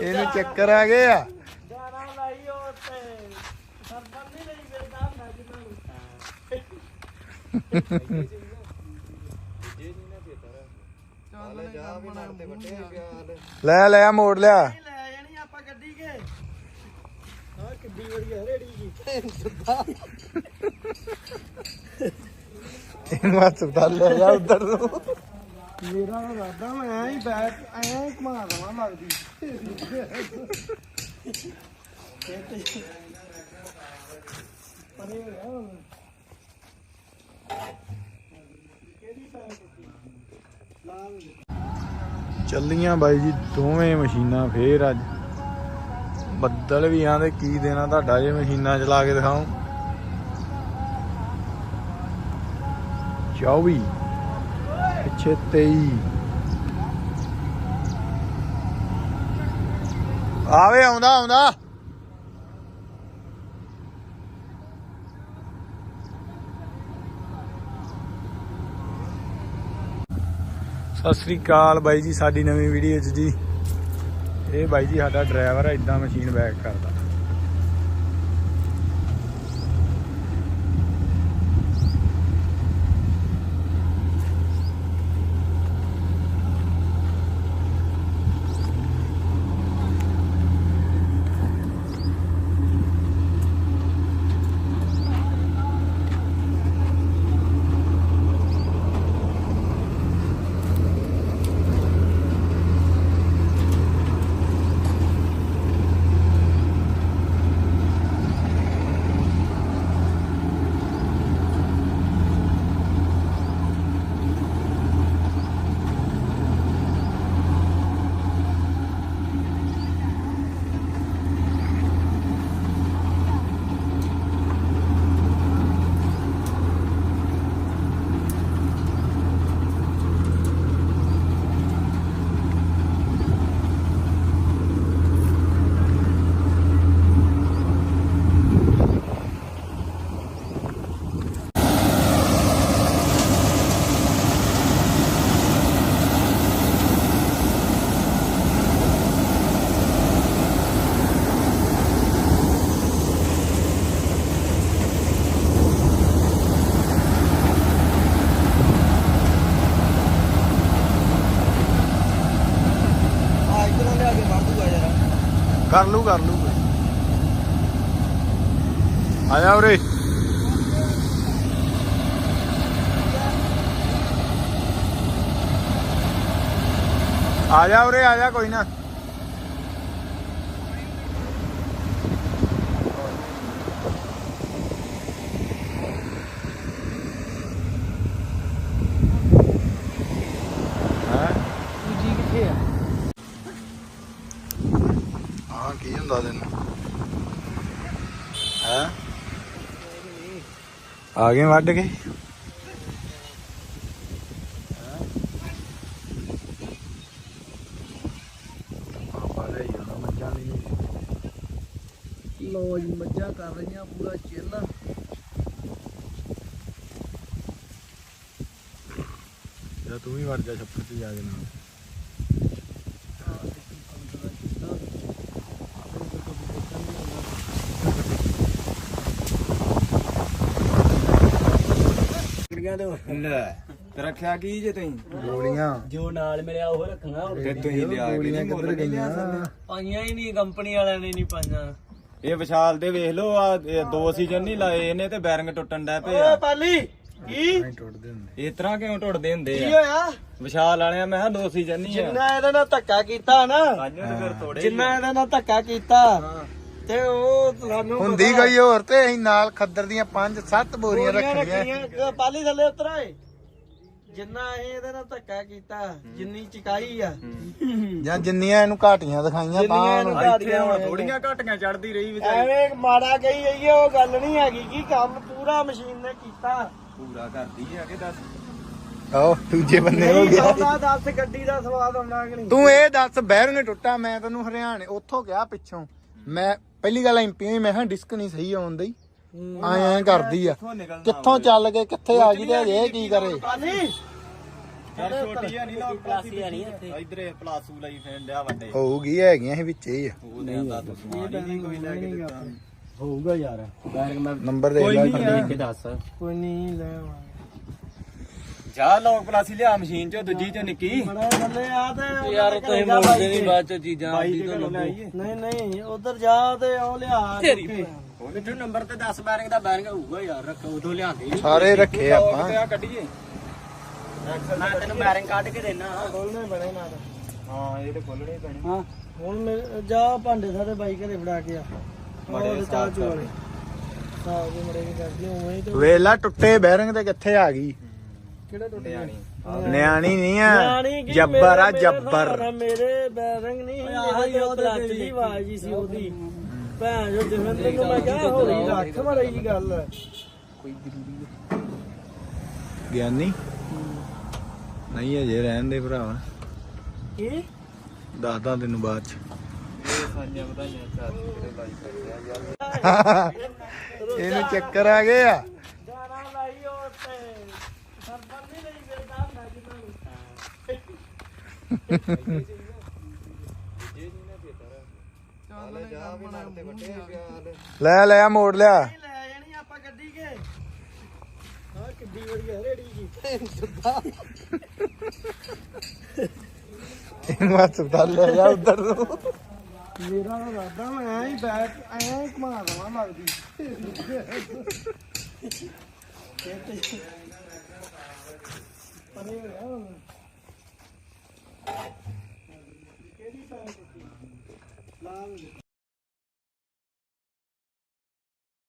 ਇਹਨੂੰ ਚੱਕਰ ਆ ਗਏ ਆ। ਲੈ ਲੈ ਮੋੜ ਲਿਆ। ਲੈ ਜਾਣੀ ਆਪਾਂ ਗੱਡੀ ਕੇ ਹਾਂ ਕਿੱਡੀ ਵਧੀਆ ਰੇੜੀ ਜੀ ਇਹਨੂੰ ਹਸਪਤਾਲ ਲੈ ਜਾ ਉਧਰ ਨੂੰ। ਮੇਰਾ ਤਾਂ ਰਾਦਾ ਮੈਂ ਐਂ ਹੀ ਬੈਠ, ਐਂ ਹੀ ਘੁਮਾ ਦਵਾਂ ਲੱਗਦੀ। ਪਰੇ ਹੋ ਗਿਆ ਹੁਣ। ਚੱਲੀਆਂ ਬਾਈ ਜੀ, ਦੋਵੇਂ ਮਸ਼ੀਨਾਂ ਫੇਰ ਅੱਜ। ਬੱਦਲ ਵੀ ਆਂਦੇ, ਕੀ ਦੇਣਾ ਤੁਹਾਡਾ ਜੇ ਮਸ਼ੀਨਾਂ ਚਲਾ ਕੇ ਦਿਖਾਉ। 24 ਪਿੱਛੇ 23 ਆਵੇ, ਆਉਂਦਾ ਆਉਂਦਾ। ਸਤਿ ਸ੍ਰੀ ਅਕਾਲ ਬਾਈ ਜੀ, ਸਾਡੀ ਨਵੀਂ ਵੀਡੀਓ 'ਚ ਜੀ। ਇਹ ਬਾਈ ਜੀ, ਸਾਡਾ ਡਰਾਈਵਰ ਹੈ ਇਦਾਂ ਮਸ਼ੀਨ ਬੈਕ ਕਰਦਾ ਆ ਇਧਰੋਂ ਲਿਆ ਕੇ ਬਾਬੂਗਾ ਯਾਰ ਕਰ ਲੂ ਕਰ ਲੂ ਆਇਆ ਉਰੇ। ਆ ਜਾ ਉਰੇ ਆ ਜਾ ਕੋਈ ਨਾ। ਕੀ ਹੁੰਦਾ ਤੈਨੂੰ? ਹੈ? ਆ ਗਏ ਵੱਢ ਕੇ? ਲੋ ਜੀ ਮੱਝਾਂ ਕਰ ਰਹੀਆਂ ਪੂਰਾ ਚਿੱਲ। ਜਾਂ ਤੂੰ ਵੀ ਵੜ ਜਾ ਛੱਪੜ ਤੇ ਜਾ ਕੇ ਨਾਲ। ਕੁੜੀਆਂ ਦੇ ਲੈ ਤੇ ਰੱਖਿਆ ਕੀ ਜੇ ਤੁਸੀਂ? ਗੋਲੀਆਂ। ਜੋ ਨਾਲ ਮਿਲਿਆ ਉਹ ਰੱਖਣਾ। ਤੇ ਤੁਸੀਂ ਲਿਆ ਕੇ ਗੋਲੀਆਂ ਨਹੀਂ ਕਿੱਧਰ ਮੁੱਲ ਗਈਆਂ? ਪਾਈਆਂ ਹੀ ਨਹੀਂ ਕੰਪਨੀ ਵਾਲਿਆਂ ਨੇ ਨਹੀਂ ਪਾਈਆਂ। ਇਹ ਵਿਸ਼ਾਲ ਦੇ ਵੇਖ ਲਓ ਆ ਇਹ ਦੋ ਸੀਜ਼ਨ ਨਹੀਂ ਲਾਏ ਇਹਨੇ ਤੇ ਬੈਰਿੰਗ ਟੁੱਟਣ ਡੈ ਪਏ ਓਏ ਆ ਪਾਲੀ ਕੀ? ਨਹੀਂ ਟੁੱਟਦੇ ਹੁੰਦੇ। ਇਸ ਤਰ੍ਹਾਂ ਕਿਉਂ ਟੁੱਟਦੇ ਹੁੰਦੇ ਕੀ ਆ ਹੋਇਆ? ਵਿਸ਼ਾਲ ਵਾਲਿਆਂ ਮੈਂ ਕਿਹਾ ਦੋ ਸੀਜ਼ਨ ਨਹੀਂ ਆ। ਜਿੰਨਾ ਇਹਦੇ ਨਾਲ ਧੱਕਾ ਕੀਤਾ ਨਾ ਤੇ ਫਿਰ ਤੋੜੇ ਜਿੰਨਾ ਇਹਦੇ ਨਾਲ ਧੱਕਾ ਕੀਤਾ ਤੇ ਉਹ ਸਾਨੂੰ ਹੁੰਦੀ ਕੋਈ ਹੋਰ ਤੇ ਅਸੀਂ ਨਾਲ ਖੱਦਰ ਦੀਆਂ 5-7 ਬੋਰੀਆਂ ਬੋਰੀਆਂ ਰੱਖੀਆਂ। ਪਾਲੀ ਥੱਲੇ ਉਤਰਾਏ ਜਿੰਨਾ ਇਹ ਇਹਦੇ ਨਾਲ ਧੱਕਾ ਕੀਤਾ ਜਿੰਨੀ ਚਕਾਈ ਆ। ਜਾਂ ਜਿੰਨੀਆਂ ਇਹਨੂੰ ਘਾਟੀਆਂ ਦਿਖਾਈਆਂ ਤਾਂ ਇੱਥੇ ਹੁਣ ਥੋੜੀਆਂ ਘਟੀਆਂ ਚੜਦੀ ਰਹੀ ਵਿਚਾਰੀ। ਐਵੇਂ ਮਾੜਾ ਕਹੀ ਜਾਈਏ ਉਹ ਗੱਲ ਨਹੀਂ ਹੈਗੀ ਕੀ ਕੰਮ ਪੂਰਾ ਮਸ਼ੀਨ ਨੇ ਕੀਤਾ। ਪੂਰਾ ਕਰਦੀ ਆ ਕਿ ਦੱਸ। ਆਓ ਦੂਜੇ ਬੰਨੇ ਹੋ ਗਿਆ ਆਉਂਦਾ ਦੱਸ ਗੱਡੀ ਦਾ ਸਵਾਦ ਆਉਂਦਾ ਕਿ ਨਹੀਂ? ਤੂੰ ਇਹ ਦੱਸ ਬੈਰਿੰਗ ਟੁੱਟਾ ਮੈਂ ਤੈਨੂੰ ਹਰਿਆਣੇ ਉੱਥੋਂ ਗਿਆ ਪਿੱਛੋਂ। ਮੈਂ ਪਹਿਲੀ ਗੱਲ ਐਮਪੀ ਮੈਂ ਕਿਹਾ ਡਿਸਕ ਨਹੀਂ ਸਹੀ ਆਉਂਦੀ ਐਂ ਐਂ ਕਰਦੀ ਆ। ਕਿੱਥੋਂ ਚੱਲ ਕੇ ਕਿੱਥੇ ਆ ਗਈ ਤੇ ਇਹ ਕੀ ਕਰੇ? ਪਾਲੀ ਯਾਰ ਛੋਟੀ ਆ ਨਹੀਂ ਲੋਕ ਪਲਾਸੀ ਆ ਨਹੀਂ ਇੱਥੇ ਇਧਰੇ ਪਲਾਸੂ ਲਈ ਫੈਨ ਡਿਆ ਵੱਡੇ। ਹੋਊਗੀ ਹੈਗੀਆਂ ਸੀ ਵਿੱਚ ਹੀ ਆ। ਉਹ ਦੇਂਦਾ ਤੂੰ ਸਮਾਨ ਹੀ ਨਹੀਂ ਕੋਈ ਲੈ ਕੇ ਦਿੱਤਾ। ਹੋਊਗਾ ਯਾਰ। ਨੰਬਰ ਦੇ ਲੈ। ਕੇ ਦੱਸ। ਕੋਈ ਨਹੀਂ ਲੈ ਜਾ ਲੋਕ ਪਲਾਸੀ ਲਿਆ ਮਸ਼ੀਨ ਚੋਂ ਦੂਜੀ ਚੋਂ ਨਿੱਕੀ। ਬੜਾ ਥੱਲੇ ਆ ਤੇ ਯਾਰ ਤੁਸੀਂ ਮੋੜਦੇ ਨਹੀਂ ਬਾਅਦ ਚ ਚੀਜ਼ਾਂ ਆਪਦੀ ਤੋਂ ਲੱਭੋ ਨਹੀਂ ਨਹੀਂ ਉਧਰ ਜਾ ਤੇ ਉਹ ਲਿਆ ਤੇਰੀ ਨੰਬਰ ਤੇ 10 ਬੈਰਿੰਗ ਦਾ ਬੈਰਿੰਗ ਹੋਊਗਾ ਯਾਰ ਰੱਖ ਉਦੋਂ ਲਿਆਂਦੇ ਸਾਰੇ ਰੱਖੇ ਆਪਾਂ। ਤੇ ਆ ਕੱਢੀਏ। ਮੈਂ ਤੈਨੂੰ ਬੈਰਿੰਗ ਕੱਢ ਕੇ ਦੇਣਾ। ਖੋਲਣੇ ਬਣੇ ਨਾਲ। ਹਾਂ ਇਹ ਤੇ ਖੋਲਣੇ ਪੈਣੇ। ਹਾਂ। ਹੁਣ ਮੇਰੇ- ਜਾ ਭਾਂਡੇ ਸਾਰੇ ਬਾਈ ਘਰੇ ਫੜਾ ਕੇ ਆ। ਚਾਹ ਮੜੇ ਵੀ ਕਰਦੇ ਉਵੇਂ ਹੀ ਤੇ ਵੇਲਾ ਟੁੱਟੇ ਬੈਰਿੰਗ ਤੇ ਕਿੱਥੇ ਆ ਗਈ? ਕਿਹੜਾ ਟੁੱਟਿਆ ਨਿਆਣੀ। ਨਿਆਣੀ। ਨਹੀਂ ਆ। ਜੱਬਰ ਆ ਮੇਰੇ- ਮੇਰੇ ਜੱਬਰ ਮੇਰੇ ਬੈਰੰਗ ਨਹੀਂ ਇਹਦੇ ਤੇ ਕਲੱਚ ਦੀ ਆਵਾਜ਼ ਹੀ ਸੀ ਉਹਦੀ। ਭੈਣ ਜੋ ਜਸਵਿੰਦਰ ਨੂੰ ਮੈਂ ਕਿਹਾ ਹੋਈ ਰੱਖ ਮੜੀ ਜੀ ਗੱਲ। ਗਿਆਨੀ? ਨਹੀਂ ਅਜੇ ਰਹਿਣ ਦੇ ਭਰਾਵਾ ਕੀ? ਦੱਸਦਾ ਤੈਨੂੰ ਬਾਅਦ ਚ। ਇਹ ਸਾਂਝਾ ਵਧਾਈਆਂ ਚਾਰ ਕਿਹੜੇ ਲਾਈ ਕਰਦੇ ਆ ਯਾਰ। ਇਹਨੂੰ ਚੱਕਰ ਆ ਗਏ ਆ ਗਾਣਾ ਲਾਈ ਉਹ ਤੇ ਸਰਪੰਚ ਨਹੀਂ ਲਈ ਫਿਰਦਾ ਹੁੰਦਾ ਜਿੰਨਾਂ ਨੂੰ ਚੱਲ ਜਾ ਵੀ ਨਾਲ ਤੇ ਵੱਡੇ ਪਿਆਰ ਲੈ ਲੈ ਮੋੜ ਲਿਆ। ਨਹੀਂ ਲੈ ਜਾਣੀ ਆਪਾਂ ਗੱਡੀ ਕੇ ਹਾਂ ਕਿੱਡੀ ਵਧੀਆ ਰੇੜੀ ਜੀ ਇਹਨੂੰ ਹਸਪਤਾਲ ਲੈ ਜਾ ਉਧਰ ਨੂੰ। ਮੇਰਾ ਤਾਂ ਮੈਂ ਹੀ ਬੈਠ, ਐਂ ਹੀ ਘੁਮਾ ਦਵਾਂ ਲੱਗਦੀ ਪਰੇ ਹੋਇਆ ਕਿਹੜੀ ਪੈਰ ਟੁੱਟੀ ਲਾਲ